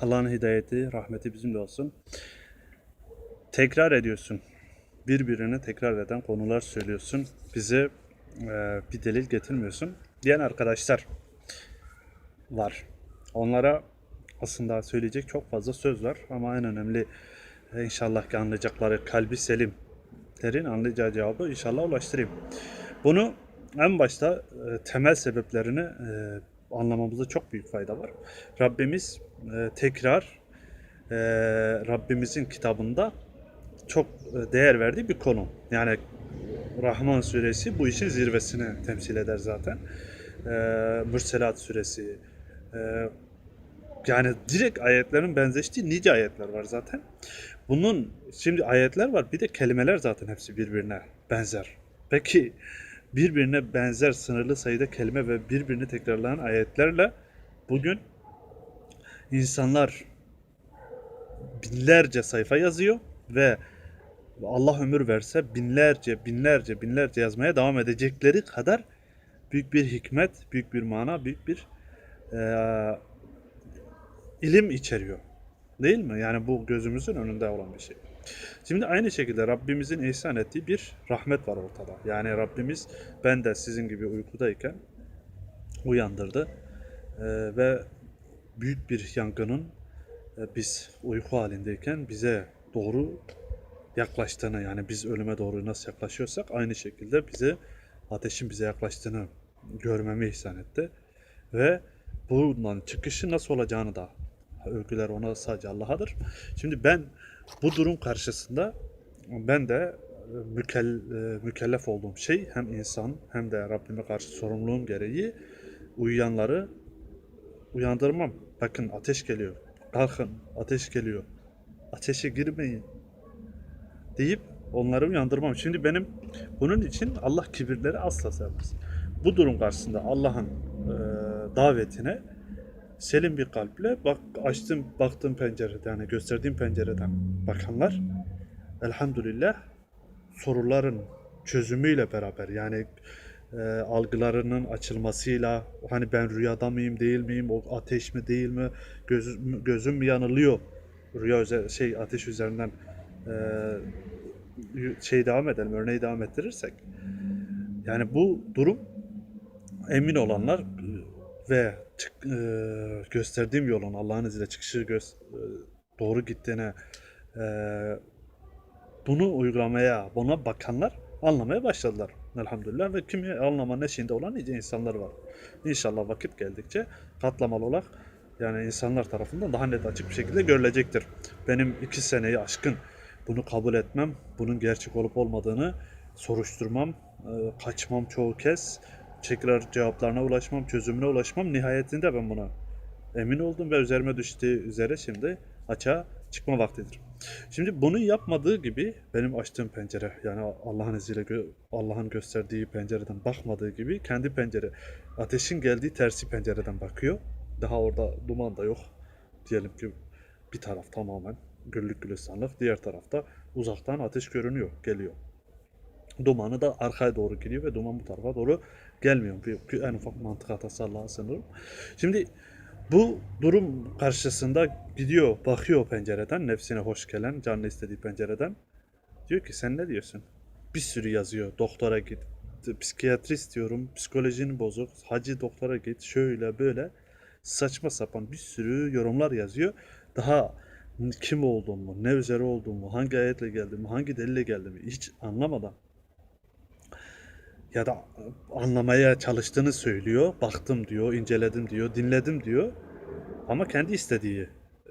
Allah'ın hidayeti, rahmeti bizimle olsun. Tekrar ediyorsun. Birbirini tekrar eden konular söylüyorsun. Bize e, bir delil getirmiyorsun. Diyen arkadaşlar var. Onlara aslında söyleyecek çok fazla söz var ama en önemli inşallah ki anlayacakları kalbi selimlerin anlayacağı cevabı inşallah ulaştırayım. Bunu en başta e, temel sebeplerini e, anlamamızda çok büyük fayda var. Rabbimiz e, tekrar e, Rabbimizin kitabında çok e, değer verdiği bir konu. Yani Rahman suresi bu işin zirvesini temsil eder zaten. E, Mürselat suresi. E, yani direkt ayetlerin benzeştiği nice ayetler var zaten. Bunun şimdi ayetler var bir de kelimeler zaten hepsi birbirine benzer. Peki birbirine benzer sınırlı sayıda kelime ve birbirini tekrarlayan ayetlerle bugün insanlar binlerce sayfa yazıyor ve Allah ömür verse binlerce binlerce binlerce yazmaya devam edecekleri kadar büyük bir hikmet, büyük bir mana, büyük bir eee, ilim içeriyor. Değil mi? Yani bu gözümüzün önünde olan bir şey. Şimdi aynı şekilde Rabbimizin ihsan ettiği bir rahmet var ortada. Yani Rabbimiz ben de sizin gibi uykudayken uyandırdı Eee, ve büyük bir yangının e, biz uyku halindeyken bize doğru yaklaştığını yani biz ölüme doğru nasıl yaklaşıyorsak aynı şekilde bize ateşin bize yaklaştığını görmemi ihsan etti. Ve bundan çıkışı nasıl olacağını da övgüler ona sadece Allah'adır. Şimdi ben bu durum karşısında ben de e, e, mükellef olduğum şey hem insan hem de Rabbime karşı sorumluluğum gereği uyuyanları uyandırmam. Bakın ateş geliyor. Kalkın ateş geliyor. Ateşe girmeyin deyip onları uyandırmam. Şimdi benim bunun için Allah kibirleri asla sevmez. Bu durum karşısında Allah'ın e, davetine selim bir kalple bak açtım baktığım pencereden yani gösterdiğim pencereden bakanlar elhamdülillah soruların çözümüyle beraber yani e, algılarının açılmasıyla hani ben rüyada mıyım değil miyim o ateş mi değil mi gözüm, gözüm yanılıyor? Rüya üzer, şey ateş üzerinden e, şey devam edelim örneği devam ettirirsek yani bu durum emin olanlar ve çık- e, gösterdiğim yolun Allah'ın izniyle çıkışı göz, e, doğru gittiğine e, bunu uygulamaya, buna bakanlar anlamaya başladılar. Elhamdülillah ve kimi anlama neşinde olan nice insanlar var. İnşallah vakit geldikçe katlamalı olarak yani insanlar tarafından daha net açık bir şekilde görülecektir. Benim iki seneyi aşkın bunu kabul etmem, bunun gerçek olup olmadığını soruşturmam, e, kaçmam çoğu kez, tekrar cevaplarına ulaşmam, çözümüne ulaşmam. Nihayetinde ben buna emin oldum ve üzerime düştüğü üzere şimdi açığa çıkma vaktidir. Şimdi bunu yapmadığı gibi benim açtığım pencere yani Allah'ın izniyle Allah'ın gösterdiği pencereden bakmadığı gibi kendi pencere ateşin geldiği tersi pencereden bakıyor. Daha orada duman da yok. Diyelim ki bir taraf tamamen güllük gülistanlık, diğer tarafta uzaktan ateş görünüyor, geliyor. Dumanı da arkaya doğru gidiyor ve duman bu tarafa doğru gelmiyor. Bir, en ufak mantık hatası Allah'a sığınırım. Şimdi bu durum karşısında gidiyor, bakıyor pencereden, nefsine hoş gelen, canlı istediği pencereden. Diyor ki sen ne diyorsun? Bir sürü yazıyor. Doktora git, psikiyatrist diyorum, psikolojin bozuk, hacı doktora git, şöyle böyle. Saçma sapan bir sürü yorumlar yazıyor. Daha kim olduğumu, ne üzere olduğumu, hangi ayetle geldiğimi, hangi delille geldiğimi hiç anlamadan ya da anlamaya çalıştığını söylüyor. Baktım diyor, inceledim diyor, dinledim diyor. Ama kendi istediği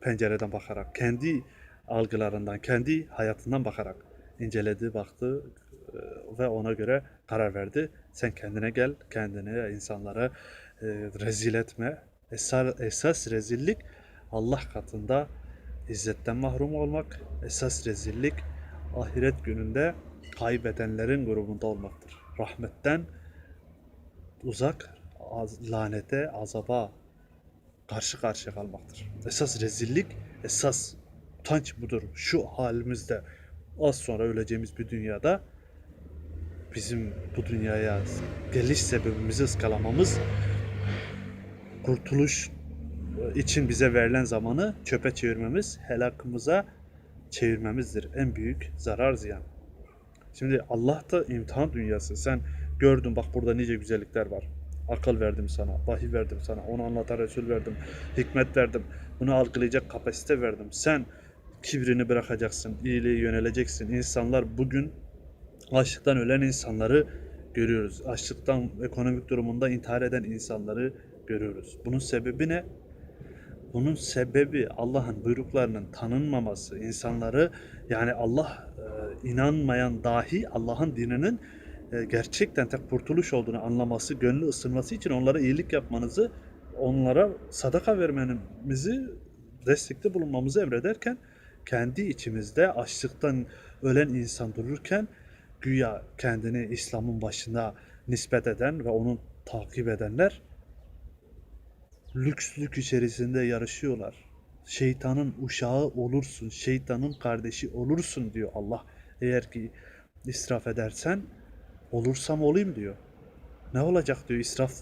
pencereden bakarak, kendi algılarından, kendi hayatından bakarak inceledi, baktı e, ve ona göre karar verdi. Sen kendine gel, kendine, insanlara e, rezil etme. Esas, esas rezillik Allah katında izzetten mahrum olmak. Esas rezillik ahiret gününde kaybedenlerin grubunda olmaktır. Rahmetten uzak, lanete, azaba karşı karşıya kalmaktır. Esas rezillik, esas utanç budur. Şu halimizde az sonra öleceğimiz bir dünyada bizim bu dünyaya geliş sebebimizi ıskalamamız kurtuluş için bize verilen zamanı çöpe çevirmemiz, helakımıza çevirmemizdir. En büyük zarar ziyan. Şimdi Allah da imtihan dünyası. Sen gördün bak burada nice güzellikler var. Akıl verdim sana, vahiy verdim sana, onu anlatan Resul verdim, hikmet verdim, bunu algılayacak kapasite verdim. Sen kibrini bırakacaksın, iyiliğe yöneleceksin. İnsanlar bugün açlıktan ölen insanları görüyoruz. Açlıktan ekonomik durumunda intihar eden insanları görüyoruz. Bunun sebebi ne? Bunun sebebi Allah'ın buyruklarının tanınmaması, insanları yani Allah e, inanmayan dahi Allah'ın dininin e, gerçekten tek kurtuluş olduğunu anlaması, gönlü ısınması için onlara iyilik yapmanızı, onlara sadaka vermemizi, destekte bulunmamızı emrederken kendi içimizde açlıktan ölen insan dururken güya kendini İslam'ın başına nispet eden ve onu takip edenler lükslük içerisinde yarışıyorlar. Şeytanın uşağı olursun, şeytanın kardeşi olursun diyor Allah. Eğer ki israf edersen olursam olayım diyor. Ne olacak diyor israf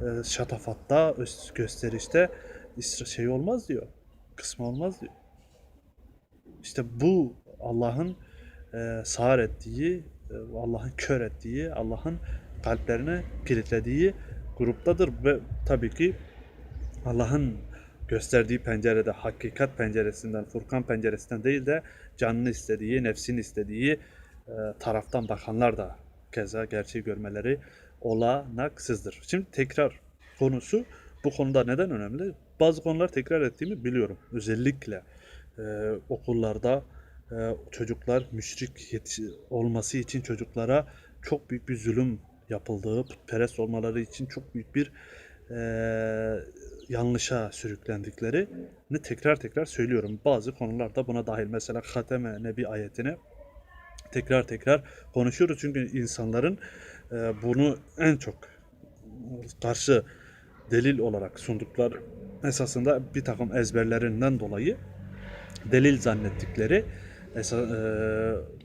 e, şatafatta, gösterişte şey olmaz diyor. Kısmı olmaz diyor. İşte bu Allah'ın e, sağır ettiği, e, Allah'ın kör ettiği, Allah'ın kalplerini kilitlediği gruptadır ve tabii ki Allah'ın gösterdiği pencerede, hakikat penceresinden, Furkan penceresinden değil de canını istediği, nefsini istediği e, taraftan bakanlar da keza gerçeği görmeleri olanaksızdır. Şimdi tekrar konusu bu konuda neden önemli? Bazı konular tekrar ettiğimi biliyorum. Özellikle e, okullarda e, çocuklar müşrik olması için çocuklara çok büyük bir zulüm yapıldığı, putperest olmaları için çok büyük bir e, yanlışa sürüklendiklerini tekrar tekrar söylüyorum. Bazı konularda buna dahil. Mesela Hateme Nebi ayetini tekrar tekrar konuşuyoruz. Çünkü insanların e, bunu en çok karşı delil olarak sunduklar esasında bir takım ezberlerinden dolayı delil zannettikleri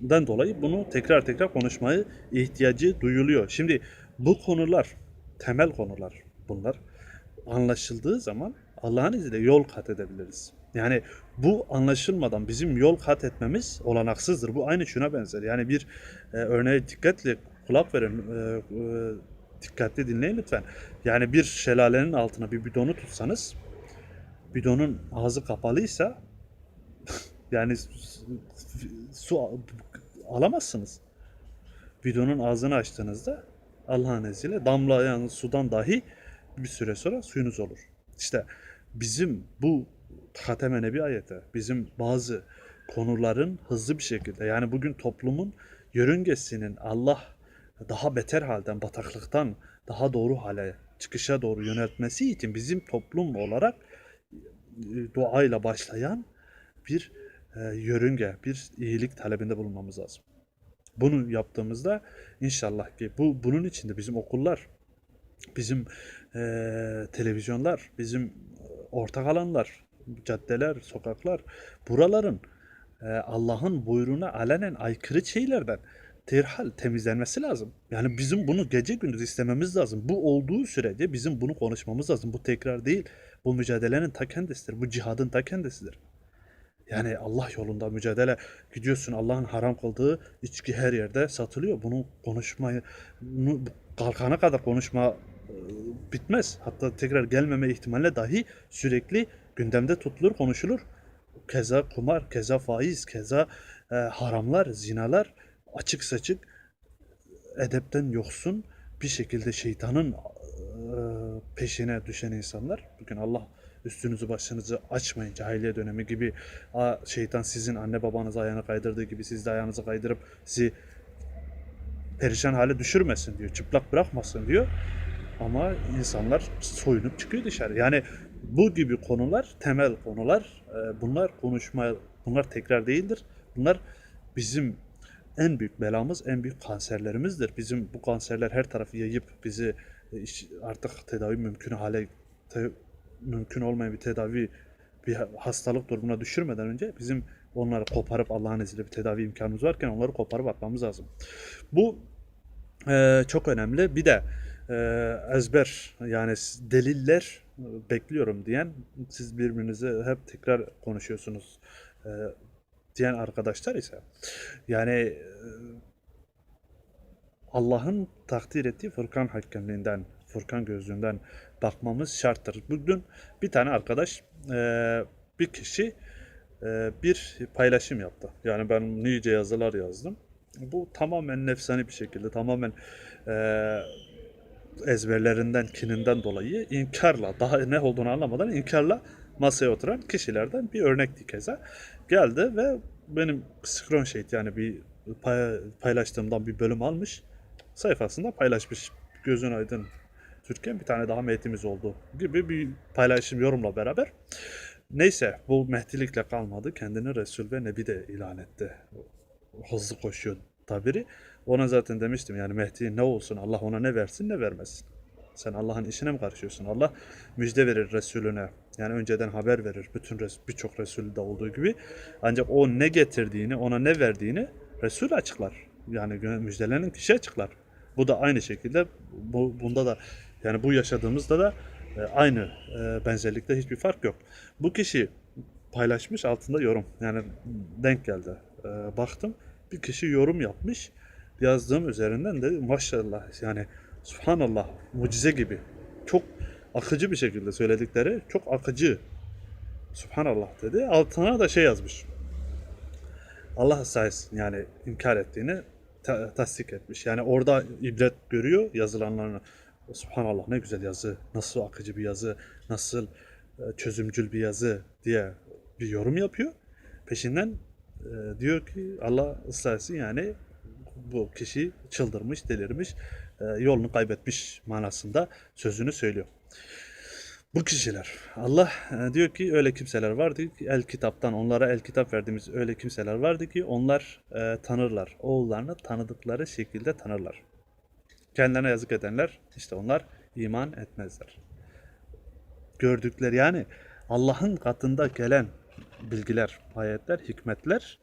den dolayı bunu tekrar tekrar konuşmayı ihtiyacı duyuluyor. Şimdi bu konular temel konular bunlar anlaşıldığı zaman Allah'ın izniyle yol kat edebiliriz. Yani bu anlaşılmadan bizim yol kat etmemiz olanaksızdır. Bu aynı şuna benzer. Yani bir e, örneğe dikkatle kulak verin, e, e, dikkatli dinleyin lütfen. Yani bir şelalenin altına bir bidonu tutsanız, bidonun ağzı kapalıysa yani su, alamazsınız. Bidonun ağzını açtığınızda Allah'ın izniyle damlayan sudan dahi bir süre sonra suyunuz olur. İşte bizim bu Hateme Nebi ayete, bizim bazı konuların hızlı bir şekilde yani bugün toplumun yörüngesinin Allah daha beter halden, bataklıktan daha doğru hale, çıkışa doğru yöneltmesi için bizim toplum olarak e, duayla başlayan bir e, yörünge, bir iyilik talebinde bulunmamız lazım. Bunu yaptığımızda inşallah ki bu bunun içinde bizim okullar, bizim televizyonlar, bizim ortak alanlar, caddeler, sokaklar, buraların e, Allah'ın buyruğuna alenen aykırı şeylerden derhal temizlenmesi lazım. Yani bizim bunu gece gündüz istememiz lazım. Bu olduğu sürece bizim bunu konuşmamız lazım. Bu tekrar değil. Bu mücadelenin ta kendisidir. Bu cihadın ta kendisidir. Yani Allah yolunda mücadele gidiyorsun Allah'ın haram kıldığı içki her yerde satılıyor. Bunu konuşmayı bunu kalkana kadar konuşma e, bitmez. Hatta tekrar gelmeme ihtimalle dahi sürekli gündemde tutulur, konuşulur. Keza kumar, keza faiz, keza e, haramlar, zinalar açık saçık edepten yoksun bir şekilde şeytanın e, peşine düşen insanlar. Bugün Allah üstünüzü başınızı açmayın cahiliye dönemi gibi "Aa, şeytan sizin anne babanızı ayağına kaydırdığı gibi siz de ayağınızı kaydırıp sizi perişan hale düşürmesin diyor. Çıplak bırakmasın diyor. Ama insanlar soyunup çıkıyor dışarı. Yani bu gibi konular temel konular. Ee, Bunlar konuşma, bunlar tekrar değildir. Bunlar bizim en büyük belamız, en büyük kanserlerimizdir. Bizim bu kanserler her tarafı yayıp bizi e, artık tedavi mümkün hale te- mümkün olmayan bir tedavi bir hastalık durumuna düşürmeden önce bizim onları koparıp Allah'ın izniyle bir tedavi imkanımız varken onları koparıp atmamız lazım. Bu e, çok önemli. Bir de ezber yani deliller e, bekliyorum diyen siz birbirinize hep tekrar konuşuyorsunuz e, diyen arkadaşlar ise yani e, Allah'ın takdir ettiği Furkan hakemliğinden, Furkan gözlüğünden bakmamız şarttır. Bugün bir tane arkadaş, bir kişi bir paylaşım yaptı. Yani ben nice yazılar yazdım. Bu tamamen nefsani bir şekilde, tamamen ezberlerinden, kininden dolayı inkarla, daha ne olduğunu anlamadan inkarla masaya oturan kişilerden bir örnekti keza. Geldi ve benim screen sheet yani bir pay- paylaştığımdan bir bölüm almış. Sayfasında paylaşmış. Gözün aydın Türkiye bir tane daha Mehdi'miz oldu gibi bir paylaşım yorumla beraber. Neyse bu Mehdilikle kalmadı. Kendini Resul ve Nebi de ilan etti. Hızlı koşuyor tabiri. Ona zaten demiştim yani Mehdi ne olsun Allah ona ne versin ne vermesin. Sen Allah'ın işine mi karışıyorsun? Allah müjde verir Resulüne. Yani önceden haber verir. Bütün birçok Resulü de olduğu gibi. Ancak o ne getirdiğini, ona ne verdiğini Resul açıklar. Yani müjdelenin kişi açıklar. Bu da aynı şekilde bu, bunda da yani bu yaşadığımızda da e, aynı e, benzerlikte hiçbir fark yok. Bu kişi paylaşmış altında yorum. Yani denk geldi. E, baktım bir kişi yorum yapmış. Yazdığım üzerinden de maşallah yani subhanallah mucize gibi. Çok akıcı bir şekilde söyledikleri çok akıcı. Subhanallah dedi. Altına da şey yazmış. Allah sayesinde yani inkar ettiğini ta- tasdik etmiş. Yani orada ibret görüyor yazılanlarını. Subhanallah ne güzel yazı, nasıl akıcı bir yazı, nasıl e, çözümcül bir yazı diye bir yorum yapıyor. Peşinden e, diyor ki Allah ıslah yani bu kişi çıldırmış, delirmiş, e, yolunu kaybetmiş manasında sözünü söylüyor. Bu kişiler Allah e, diyor ki öyle kimseler vardı ki el kitaptan onlara el kitap verdiğimiz öyle kimseler vardı ki onlar e, tanırlar. Oğullarını tanıdıkları şekilde tanırlar. Kendilerine yazık edenler işte onlar iman etmezler. Gördükleri yani Allah'ın katında gelen bilgiler, ayetler, hikmetler